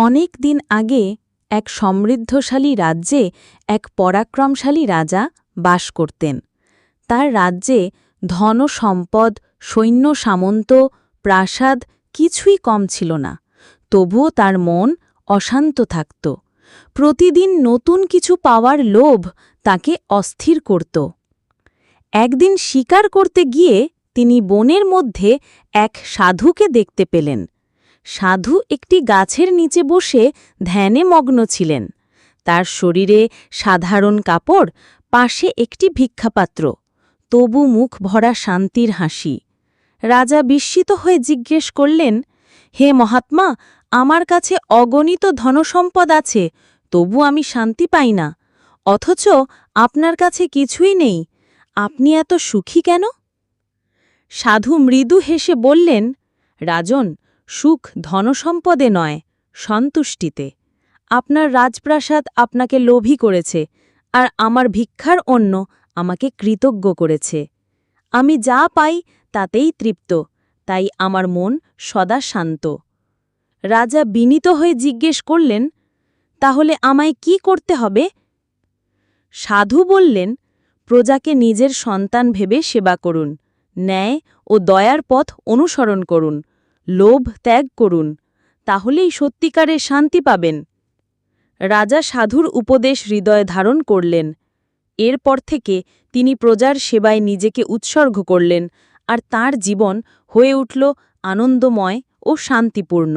অনেক দিন আগে এক সমৃদ্ধশালী রাজ্যে এক পরাক্রমশালী রাজা বাস করতেন। তার রাজ্যে ধন সম্পদ, সৈন্য সামন্ত, প্রাসাদ কিছুই কম ছিল না, তবুও তার মন অশান্ত থাকত। প্রতিদিন নতুন কিছু পাওয়ার লোভ তাকে অস্থির করত। একদিন শিকার করতে গিয়ে তিনি বনের মধ্যে এক সাধুকে দেখতে পেলেন। সাধু একটি গাছের নিচে বসে ধ্যানে মগ্ন ছিলেন। তার শরীরে সাধারণ কাপড়, পাশে একটি ভিক্ষাপাত্র। তবু মুখ ভরা শান্তির হাসি। রাজা বিস্মিত হয়ে জিজ্ঞেস করলেন, হে মহাত্মা, আমার কাছে অগণিত ধনসম্পদ আছে, তবু আমি শান্তি পাই না। অথচ আপনার কাছে কিছুই নেই। আপনি এত সুখী কেন? সাধু মৃদু হেসে বললেন, রাজন সুখ ধনসম্পদে নয়, সন্তুষ্টিতে। আপনার রাজপ্রাসাদ আপনাকে লোভী করেছে আর আমার ভিক্ষার অন্য আমাকে কৃতজ্ঞ করেছে। আমি যা পাই তাতেই তৃপ্ত, তাই আমার মন সদা শান্ত। রাজা বিনীত হয়ে জিজ্ঞেস করলেন, তাহলে আমায় কি করতে হবে? সাধু বললেন, প্রজাকে নিজের সন্তান ভেবে সেবা করুন, ন্যায় ও দয়ার পথ অনুসরণ করুন। লোভ ত্যাগ করুন, তাহলেই সত্যিকারে শান্তি পাবেন। রাজা সাধুর উপদেশ হৃদয় ধারণ করলেন। এরপর থেকে তিনি প্রজার সেবায় নিজেকে উৎসর্গ করলেন আর তার জীবন হয়ে উঠল আনন্দময় ও শান্তিপূর্ণ।